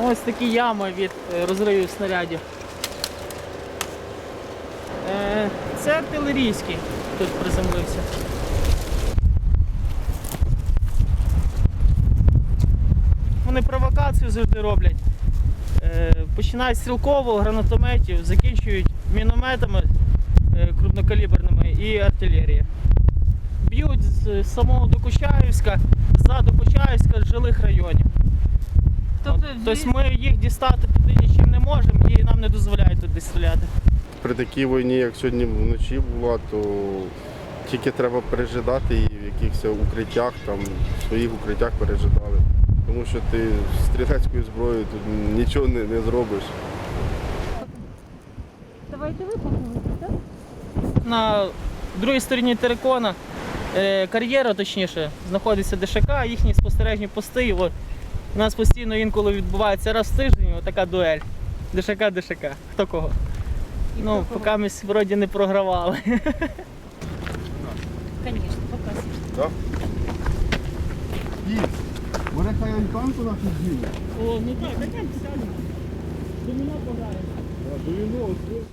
Ось такі ями від е, розривів снарядів. Е, Це артилерійський тут приземлився. Вони провокацію завжди роблять. Е, Починають з стрілкового, гранатометів, закінчують мінометами крупнокаліберними і артилерією. Б'ють з самого Докучаївська, за Докучаївська з жилих районів. Тобто, Тобто ми їх дістати туди нічим не можемо і нам не дозволяють туди стріляти. При такій війні, як сьогодні вночі була, то тільки треба пережидати і в якихось укриттях, там, в своїх укриттях пережидали. Тому що ти з стрілецькою зброєю тут нічого не, не зробиш. давайте ви так? На другій стороні Терекона е, кар'єра, точніше, знаходиться ДШК, їхні спостережні пости. І от у нас постійно інколи відбувається раз в тиждень така дуель. ДШК, ДШК. Хто кого? Ну, поки ми вроді не програвали. Звісно. Так? Їсть. Може хай альпанку нашу з'їли? О, ну так, так сядемо. Доміно пограємо. Доміно,